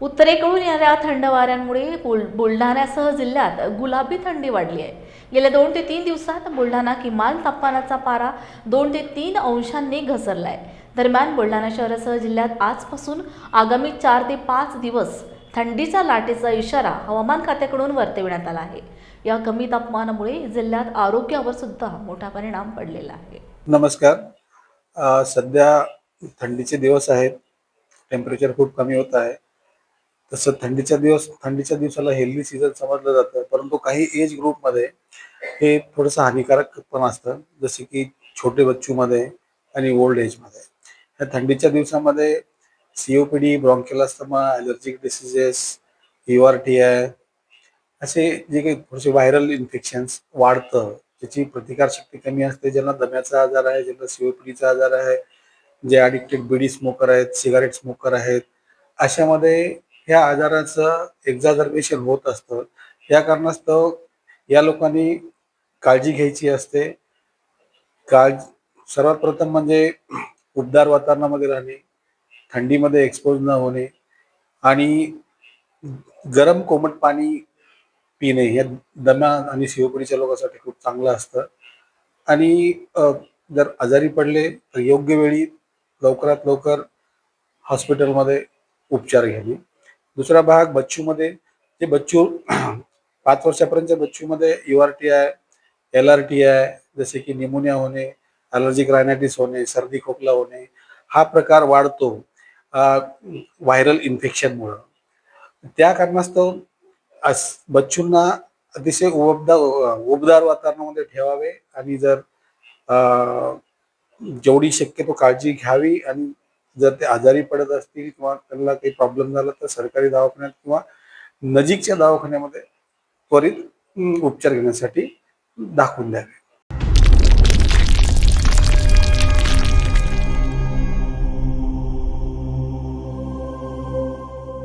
उत्तरेकडून येणाऱ्या थंड वाऱ्यांमुळे बुलढाण्यासह जिल्ह्यात गुलाबी थंडी वाढली आहे. गेल्या दोन ते तीन दिवसात बुलढाणा किमान तापमानाचा पारा दोन ते तीन अंशांनी घसरला आहे दरम्यान बुलढाणा शहरासह जिल्ह्यात आजपासून आगामी चार ते पाच दिवस थंडीच्या लाटेचा इशारा हवामान खात्याकडून वर्तविण्यात आला आहे. या कमी तापमानामुळे जिल्ह्यात आरोग्यावर सुद्धा मोठा परिणाम पडलेला आहे. नमस्कार. सध्या थंडीचे दिवस आहेत. टेम्परेचर खूप कमी होत आहे. तसं थंडीच्या दिवस थंडीच्या दिवसाला हेल्दी सीझन समजलं जातं. परंतु काही एज ग्रुपमध्ये हे थोडंसं हानिकारक पण असतं. जसे की छोटे बच्चूमध्ये आणि ओल्ड एजमध्ये ह्या थंडीच्या दिवसामध्ये COPD bronchial asthma allergic diseases R T I असे जे काही थोडेसे व्हायरल इन्फेक्शन्स वाढतं ज्याची प्रतिकारशक्ती कमी असते. ज्यांना दम्याचा आजार आहे ज्यांना सीओपीडीचा आजार आहे जे ॲडिक्टेड बिडी स्मोकर आहेत सिगारेट स्मोकर आहेत अशामध्ये ह्या आजाराचं एक्झाजर्बेशन होत असतं. या कारणास्तव या लोकांनी काळजी घ्यायची असते. काळ सर्वात प्रथम म्हणजे उबदार वातावरणामध्ये राहणे थंडीमध्ये एक्सपोज न होणे आणि गरम कोमट पाणी पिणे हे दमा आणि शिवपुरीच्या लोकांसाठी खूप चांगलं असतं. आणि जर आजारी पडले तर योग्य वेळी लवकरात लवकर हॉस्पिटलमध्ये उपचार घ्यावे. दुसरा भाग बच्चूमध्ये. जे बच्चू पाच वर्षापर्यंतच्या बच्चूमध्ये U R T I L R T I जसे की निमोनिया होणे अलर्जिक रायनायटिस होणे सर्दी खोकला होणे हा प्रकार वाढतो व्हायरल इन्फेक्शनमुळं त्या कारणास्तव अस बच्चूंना अतिशय उबदार उबदार वातावरणामध्ये ठेवावे आणि जर जेवढी शक्यतो काळजी घ्यावी आणि जर ते आजारी पडत असतील किंवा त्यांना काही प्रॉब्लेम झाला तर सरकारी दवाखान्यात किंवा नजीकच्या दवाखान्यामध्ये त्वरित उपचार घेण्यासाठी दाखवून द्यावे.